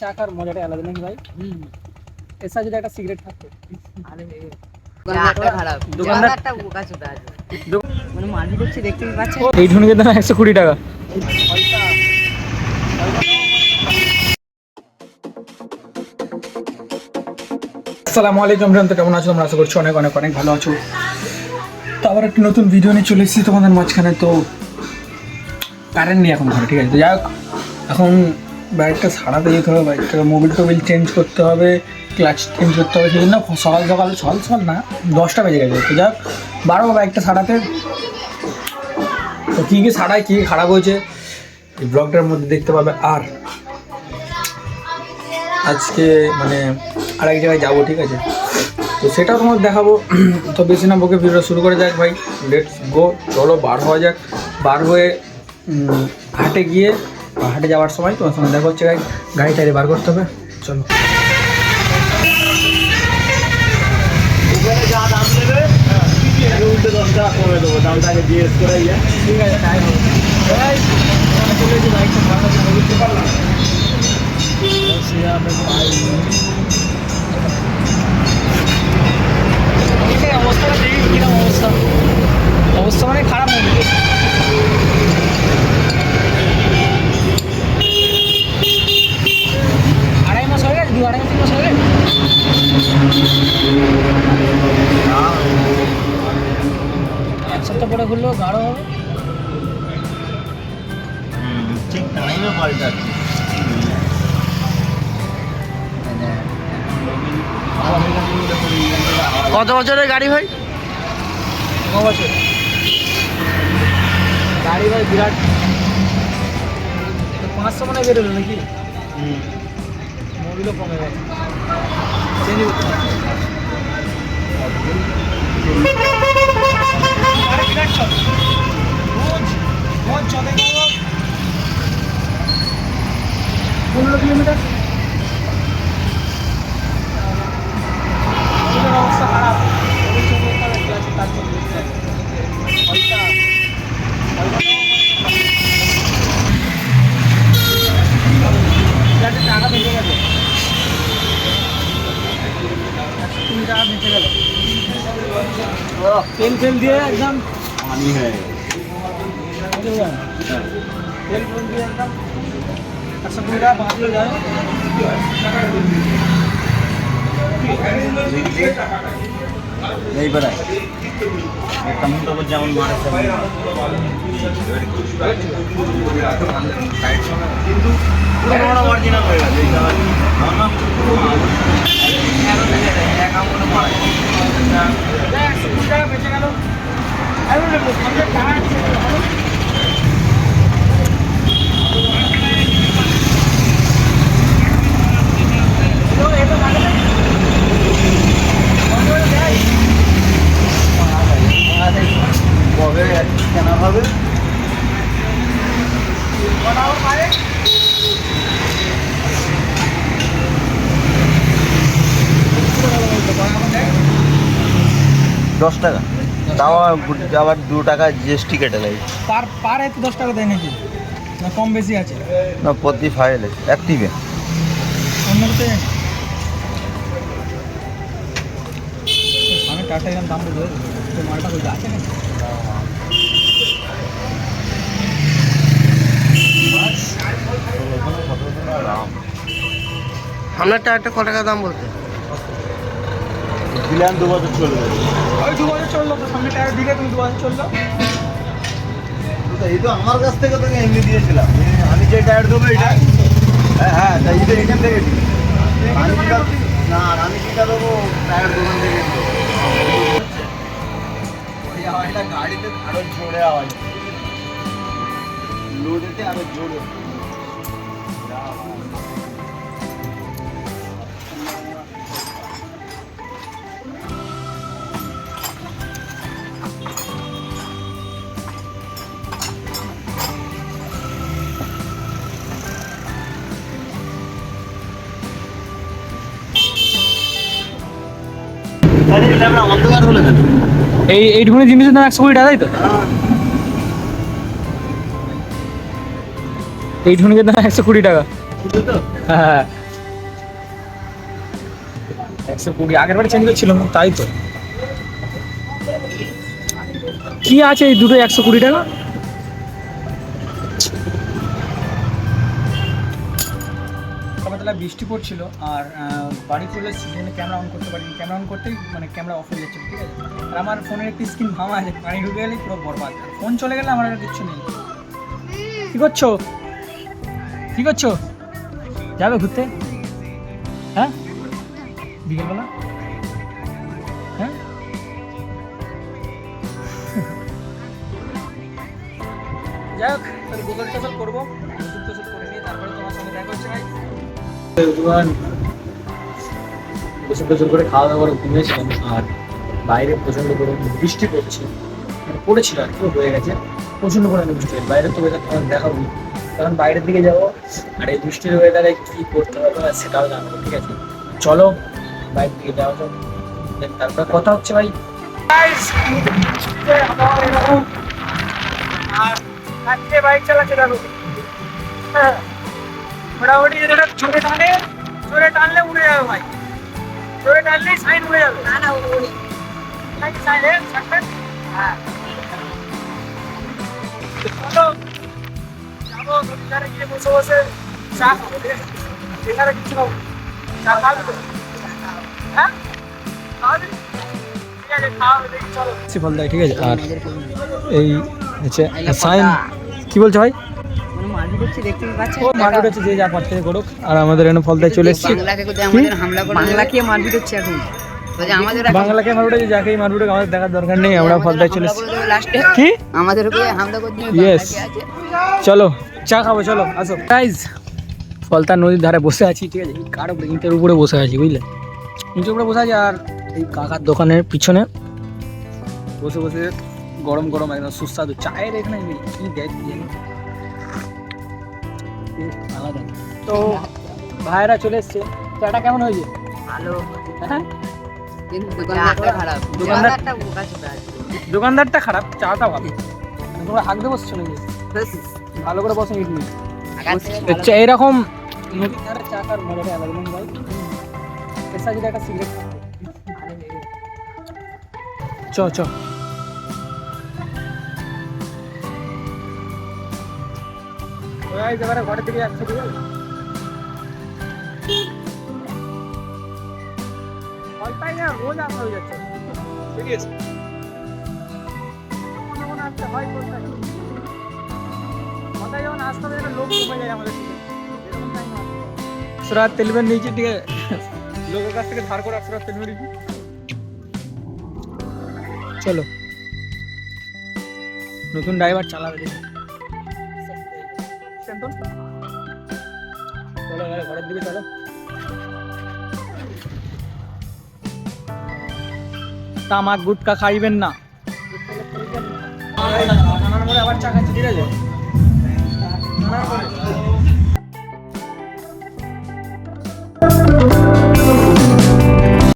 চা খাওয়ার মজাটা আলাদা নাকি ভাই? এর সাথে যদি একটা সিগারেট থাকতো? মানে এই দাম একশো কুড়ি টাকা। আসসালামু আলাইকুম জানতো কেমন আছো? তোমরা আশা করছি অনেক অনেক অনেক ভালো আছো। তো আবার একটি নতুন ভিডিও নিয়ে চলে এসেছি তোমাদের মাঝখানে। তো কারেন্ট নেই এখন ঘরে ঠিক আছে? তো যাই হোক এখন বাইকটা সারাতে যেতে হবে বাইকটা মোবিল টোবিল চেঞ্জ করতে হবে ক্লাচ চেঞ্জ করতে হবে সেই জন্য সকাল সকাল সকাল সকাল না, দশটা বেজে গেছে। তো যাই হোক বারো বাইকটা সারাতে তো কী কী সারায় কী খারাপ হয়েছে, এই ব্লগটার মধ্যে দেখতে পাবে। আর আজকে মানে আরেক জায়গায় যাব, ঠিক আছে? তো সেটাও তোমার দেখাবো। তো বেশি না, বকে ভিডিও শুরু করে যাক ভাই। লেটস গো চলো, বার হওয়া যাক। বার হয়ে হাটে গিয়ে হাটে যাওয়ার সময় তোমার সঙ্গে দেখা হচ্ছে গাড়ি টাড়ি বার করতে হবে। চলো। ঠিক আছে সপ্তাহ পরে ঘুরলেও গাঢ় হবে। ঠিক টাইমে পাল্টাচ্ছি কত বছরের গাড়ি ভাই? ন বছর। গাড়ি ভাই বিরাট। পাঁচশো মানে বেরোলো নাকি? মোবিলও কমে গেছে। চেঞ্জ করতে বিরাট চলে। রোজ রোজ পনেরো কিলোমিটার অবস্থা টাকা বেঁচে গেছে একশো কুড়ি টাকা বেঁচে গেল তেল ফেল দিয়ে একদম পানি হয়ে গেছে বুঝতে পারলেন? তেল ফেল দিয়ে একদম একশো কুড়ি টাকা বাঁচলে যায় এই বেড়ায় কেমন তো যেমন মারে কিন্তু অরিজিনাল হয়ে গেছে এক আমলে মারা কেনা হবে hour পারে? দশ টাকা তাও আবার দু টাকা জিএসটি কেটে লাগে পার পার এতে দশ টাকা দেয় নাকি? না কম বেশি আছে? না প্রতি ফাইলে অ্যাক্টিভে অন্য কিছু জানি সামনে টাটা এরকম দাম বলবে তো মালটা কোথায় আছে না আপনারটা একটা ক টাকা দাম বলতে দিলাম দু বছর চলবে ওই দু বছর চলল তো সামনে টায়ার দিকে তুমি দু বছর চলল। এই তো আমার কাছ থেকে তোকে এমনি দিয়েছিলাম। আমি যে টায়ার দেবো এটা। হ্যাঁ হ্যাঁ তাই এটা এখান থেকে দিই না আর আমি যেটা দেবো টায়ার দোকান থেকে ওই আওয়াজটা গাড়িতে আরও জোরে আওয়াজ। লোডেতে আরও জোরে। এই এইটুকুনি জিনিসের দাম একশো কুড়ি টাকা, তাই তো? এইটুকুনিকে দাম একশো কুড়ি টাকা। হ্যাঁ। একশো কুড়ি, আগের বারে চেঞ্জ করছিল তাই তো। কি আছে এই দুটো একশো কুড়ি টাকা? সকালবেলা বৃষ্টি পড়ছিল আর বাড়ি চলে এসেছি জন্য ক্যামেরা অন করতে পারিনি। ক্যামেরা অন করতেই মানে ক্যামেরা অফ হয়ে যাচ্ছে, ঠিক আছে? আর আমার ফোনের একটি স্ক্রিন ভাঙা আছে, পানি ঢুকে গেলেই পুরো বরবাদ। ফোন চলে গেলে আমার আর কিচ্ছু নেই। কি করছ? কি করছ? যাবে ঘুরতে? হ্যাঁ? বিকেলবেলা? হ্যাঁ? যাই হোক, তাহলে টোসল করব। গোসল টোসল করে খাওয়া দাওয়া করে ঘুমিয়েছিলাম, আর বাইরে প্রচণ্ড করে বৃষ্টি পড়ছে। মানে পড়েছিল আর কি, হয়ে গেছে। প্রচণ্ড পরিমাণে বৃষ্টি হয়েছে। বাইরে তো ওয়েদার তোমার দেখাবো কারণ বাইরের দিকে যাব, আর এই বৃষ্টির ওয়েদারে কী করতে হবে আর সেটাও জানব, ঠিক আছে? চলো, বাইরের দিকে যাওয়া Then তারপরে কথা হচ্ছে ভাই। আর বাইক চালাচ্ছে দেখো হ্যাঁ। মোটামুটি যেটা জোরে টানে জোরে টানলে উড়ে যাবে ভাই। জোরে টানলেই সাইড উড়ে যাবে। না না উড়ে ছাড়বেন হ্যাঁ। চলো যাব গিয়ে বসে বসে চা খাব এখানে কিছু খাব। চা খাবে তো? হ্যাঁ? ঠিক আছে আর এই হচ্ছে সাইন কি বলছো ভাই? পাচ্ছেন? ও যে করুক। আর আমাদের এখানে ফলদায় চলে এসেছি। বাংলাকে কোথায় আমাদের হামলা করে বাংলাকে মারপিট হচ্ছে এখন। আমাদের বাংলাকে মারুটে যাকেই মারুটে আমাদের দেখার দরকার নেই আমরা ফলদায় চলে লাস্টে কি? আমাদের উপরে হামলা চলো চা খাব চলো আসো। ফলতা নদীর ধারে বসে আছি ঠিক আছে? কার উপরে? ইটের উপরে বসে আছি বুঝলে? ইটের উপরে বসে আছি আর এই কাকার দোকানের পিছনে বসে বসে গরম গরম একদম সুস্বাদু চায়ের এখানে কি দেয় আলাদা। তো ভাইরা চলে এসছে। চাটা কেমন হয়েছে? ভালো। হ্যাঁ? দোকানদারটা খারাপ চাটা ভালো। তোমরা হাঁকতে বসছো নাকি ভালো করে বসে ইট নিয়ে এরকম নদীর ধারে চা খাওয়ার মজাটাই আলাদা ভাই এর সাথে যদি একটা সিগারেট। চ চ। ওই এবারে ঘরের দিকে যাচ্ছে ঠিক আছে? অল্পাই না রোজ হয়ে যাচ্ছে। ঠিক আছে। আসতে হয় কোথায় মাথায় যখন আসতে হবে লোক কমে যায় আমাদের থেকে এরকম টাইম সুরাত তেলবেন নিয়েছি ঠিক আছে লোকের কাছ থেকে ধার করে সুরাত তেলবেন নিয়েছি চলো। নতুন ড্রাইভার চালাবে দেখি। চলো ঘরের দিকে চলো। তামাক গুটকা খাইবেন না। আবার চা খাচ্ছি ঠিক আছে?